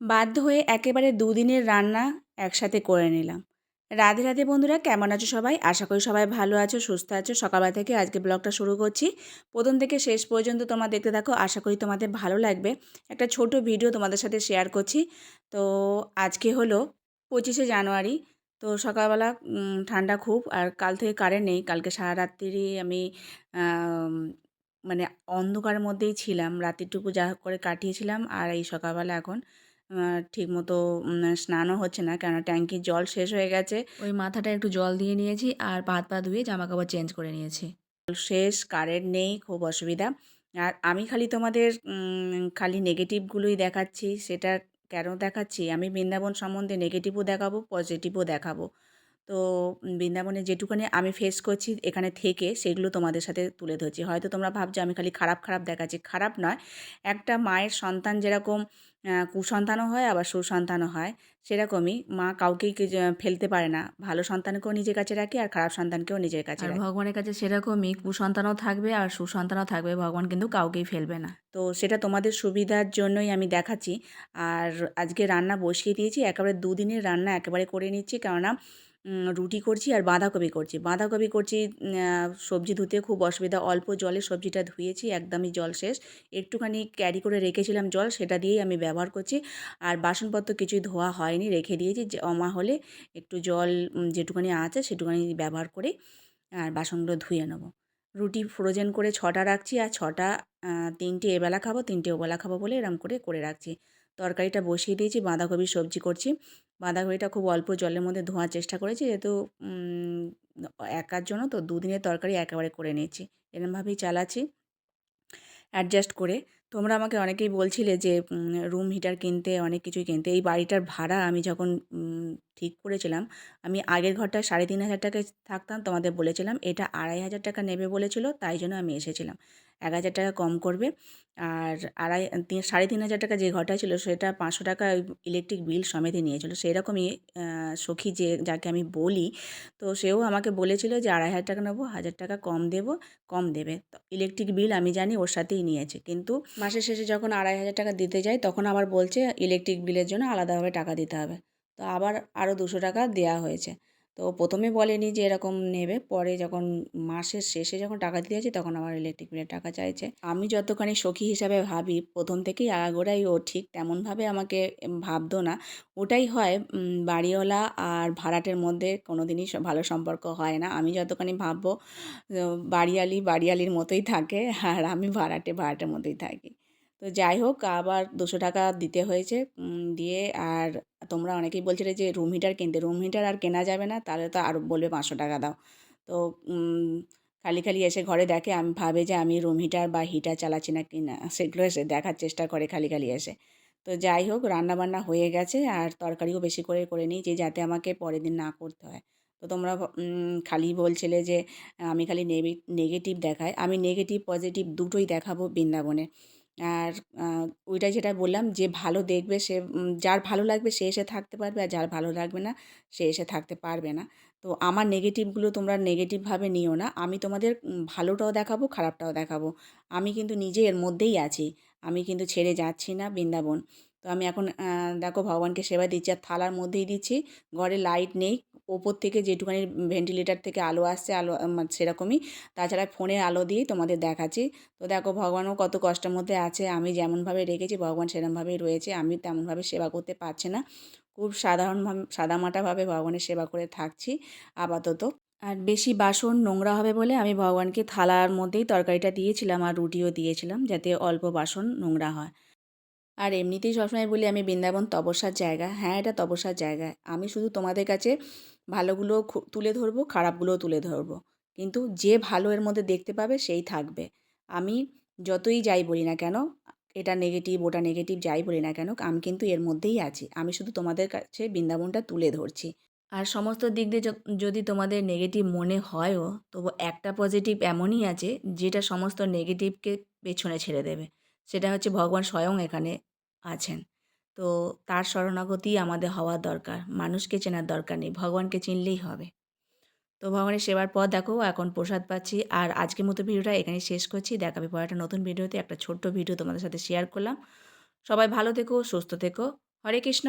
বাধ্য হয়ে একেবারে দুদিনের রান্না একসাথে করে নিলাম। রাধে রাধে বন্ধুরা, কেমন আছো সবাই? আশা করি সবাই ভালো আছো, সুস্থ আছো। সকালবেলা থেকে আজকে ব্লগটা শুরু করছি। প্রথম থেকে শেষ পর্যন্ত তোমরা দেখতে থাকো। আশা করি তোমাদের ভালো লাগবে। একটা ছোট ভিডিও তোমাদের সাথে শেয়ার করছি। তো আজকে হলো পঁচিশে জানুয়ারি। তো সকালবেলা ঠান্ডা খুব। আর কাল থেকে কারেন্ট নেই। কালকে সারা রাত্রি আমি মানে অন্ধকারের মধ্যেই ছিলাম। রাত্রিটুকু যা করে কাটিয়েছিলাম। আর এই সকালবেলা এখন ঠিকমতো মতো স্নানও হচ্ছে না। কেন ট্যাঙ্কির জল শেষ হয়ে গেছে। ওই মাথাটা একটু জল দিয়ে নিয়েছি আর ভাত পা ধুয়ে জামা কাপড় চেঞ্জ করে নিয়েছি। জল শেষ কারেন্ট নেই খুব অসুবিধা। আর আমি খালি তোমাদের খালি নেগেটিভগুলোই দেখাচ্ছি। সেটা কেন দেখাচ্ছি? আমি বৃন্দাবন সম্বন্ধে নেগেটিভও দেখাবো পজিটিভও দেখাবো। তো বৃন্দাবনে যেটুখানি আমি ফেস করছি এখানে থেকে সেগুলো তোমাদের সাথে তুলে ধরছি। হয়তো তোমরা ভাবছ আমি খালি খারাপ খারাপ দেখাচ্ছি। খারাপ নয় একটা মায়ের সন্তান যেরকম কুসন্তানও হয় আবার সুসন্তানও হয় সেরকমই মা কাউকেই ফেলতে পারে না। ভালো সন্তানকেও নিজের কাছে রাখে আর খারাপ সন্তানকেও নিজের কাছে রাখে। ভগবানের কাছে সেরকমই কুসন্তানও থাকবে আর সুসন্তানও থাকবে ভগবান কিন্তু কাউকেই ফেলবে না। তো সেটা তোমাদের সুবিধার জন্যই আমি দেখাচ্ছি। আর আজকে রান্না বসিয়ে দিয়েছি একেবারে দুদিনের রান্না একেবারে করে নিচ্ছি। কেননা রুটি করছি আর বাঁধাকপি করছি। বাঁধাকপি করছি সবজি ধুতে খুব অসুবিধা। অল্প জলে সবজিটা ধুয়েছি, একদমই জল শেষ। একটুখানি ক্যারি করে রেখেছিলাম জল, সেটা দিয়েই আমি ব্যবহার করছি। আর বাসনপত্র কিছুই ধোয়া হয়নি, রেখে দিয়েছি। জমা হলে একটু জল যেটুখানি আছে সেটুখানি ব্যবহার করে আর বাসনগুলো ধুয়ে নেব। রুটি ফ্রোজেন করে ছটা রাখছি আর ছটা তিনটে এবেলা খাব, তিনটে ওবেলা খাব বলে এরম করে করে রাখছি। তরকারিটা বসিয়ে দিয়েছি, বাঁধাকপির সবজি করছি। বাঁধাকপিটা খুব অল্প জলের মধ্যে ধোয়ার চেষ্টা করেছি, যেহেতু একার জন্য তো দুদিনের তরকারি একেবারে করে নিয়েছি। এরমভাবেই চালাচ্ছি অ্যাডজাস্ট করে। তোমরা আমাকে অনেকেই বলছিলে যে রুম হিটার কিনতে, অনেক কিছুই কিনতে। এই বাড়িটার ভাড়া আমি যখন ঠিক করেছিলাম, আমি আগের ঘরটায় সাড়ে তিন হাজার টাকায় থাকতাম, তোমাদের বলেছিলাম, এটা আড়াই হাজার টাকা নেবে বলেছিল, তাই জন্য আমি এসেছিলাম। এক হাজার টাকা কম করবে। আর আড়াই, তিন, সাড়ে তিন হাজার টাকা যে ঘরটা ছিল, সেটা পাঁচশো টাকা ইলেকট্রিক বিল সমেতই নিয়েছিল। সেরকমই সখী যে, যাকে আমি বলি, তো সেও আমাকে বলেছিল যে, আড়াই হাজার টাকা নেব, হাজার টাকা কম দেবো, কম দেবে। তো ইলেকট্রিক বিল আমি জানি ওর সাথেই নিয়েছে। কিন্তু মাসের শেষে যখন আড়াই হাজার টাকা দিতে যাই, তখন আবার বলছে ইলেকট্রিক বিলের জন্য আলাদাভাবে টাকা দিতে হবে। তো আবার আরও দুশো টাকা দেওয়া হয়েছে। তো প্রথমে বলেনি যে এরকম নেবে। পরে যখন মাসের শেষে যখন টাকা দিতে যাচ্ছি তখন আমার ইলেকট্রিক বিলের টাকা চাইছে। আমি যতখানি সখী হিসাবে ভাবি, প্রথম থেকেই আগাগোড়াই ও ঠিক তেমনভাবে আমাকে ভাবতো না। ওটাই হয় বাড়িওয়ালা আর ভাড়াটের মধ্যে কোনো দিনই ভালো সম্পর্ক হয় না। আমি যতখানি ভাববো বাড়িয়ালি বাড়িয়ালির মতোই থাকে আর আমি ভাড়াটে ভাড়াটের মতোই থাকি। তো যাই হোক, আবার দুশো টাকা দিতে হয়েছে দিয়ে আর তোমরা অনেকেই বলছিলে যে রুম হিটার কিনতে। রুম হিটার আর কেনা যাবে না, তাহলে তো আরও বলবে পাঁচশো টাকা দাও। তো খালি খালি এসে ঘরে দেখে আমি, ভাবে যে আমি রুম হিটার বা হিটার চালাচ্ছি না কি না সেগুলো এসে দেখার চেষ্টা করে খালি খালি এসে। তো যাই হোক, রান্নাবান্না হয়ে গেছে আর তরকারিও বেশি করে করে নিই যে যাতে আমাকে পরের দিন না করতে হয়। তো তোমরা খালি বলছিলে যে আমি খালি নেগেটিভ দেখাই। আমি নেগেটিভ পজিটিভ দুটোই দেখাবো বৃন্দাবনে। আর আহ, ওইটাই যেটা বললাম যে ভালো দেখবে সে যার ভালো লাগবে সে এসে থাকতে পারবে আর যার ভালো লাগবে না সে এসে থাকতে পারবে না। তো আমার নেগেটিভগুলো তোমরা নেগেটিভভাবে নিও না। আমি তোমাদের ভালোটাও দেখাবো খারাপটাও দেখাবো। আমি কিন্তু নিজে এর মধ্যেই আছি। আমি কিন্তু ছেড়ে যাচ্ছি না বৃন্দাবন। তো আমি এখন দেখো ভগবানকে সেবা দিচ্ছি আর থালার মধ্যেই দিচ্ছি। ঘরে লাইট নেই। ওপর থেকে যেটুখানি ভেন্টিলেটার থেকে আলো আসছে, আলো সেরকমই। তাছাড়া ফোনের আলো দিয়েই তোমাদের দেখাচ্ছি। তো দেখো ভগবানও কত কষ্টের মধ্যে আছে, আমি যেমনভাবে রেখেছি ভগবান সেরমভাবেই রয়েছে, আমি তেমনভাবে সেবা করতে পারছি না। খুব সাধারণভাবে সাদামাটাভাবে ভগবানের সেবা করে থাকছি আপাতত। আর বেশি বাসন নোংরা হবে বলে আমি ভগবানকে থালার মধ্যেই তরকারিটা দিয়েছিলাম আর রুটিও দিয়েছিলাম, যাতে অল্প বাসন নোংরা হয়। আর এমনিতেই সবসময় বলি আমি বৃন্দাবন তপস্যার জায়গা। হ্যাঁ এটা তপস্যার জায়গা আমি শুধু তোমাদের কাছে ভালোগুলো তুলে ধরবো, খারাপগুলোও তুলে ধরবো। কিন্তু যে ভালো এর মধ্যে দেখতে পাবে সেই থাকবে। আমি যতই যাই বলি না কেন, এটা নেগেটিভ ওটা নেগেটিভ যাই বলি না কেন, আমি কিন্তু এর মধ্যেই আছি। আমি শুধু তোমাদের কাছে বৃন্দাবনটা তুলে ধরছি। আর সমস্ত দিক দিয়ে যদি তোমাদের নেগেটিভ মনে হয়ও, তবু একটা পজিটিভ এমনই আছে, যেটা সমস্ত নেগেটিভকে পেছনে ছেড়ে দেবে। সেটা হচ্ছে ভগবান স্বয়ং এখানে আছেন। তো তার শরণাগতি আমাদের হওয়া দরকার, মানুষকে চেনার দরকার নেই, ভগবানকে চিনলেই হবে। তো ভগবানের সেবার পর দেখো, এখন প্রসাদ পাচ্ছি। আর আজকের মতো ভিডিওটা এখানে শেষ করছি। দেখাবে পরে একটা নতুন ভিডিওতে একটা ছোট্ট ভিডিও তোমাদের সাথে শেয়ার করলাম। সবাই ভালো থেকো, সুস্থ থেকো। হরে কৃষ্ণ!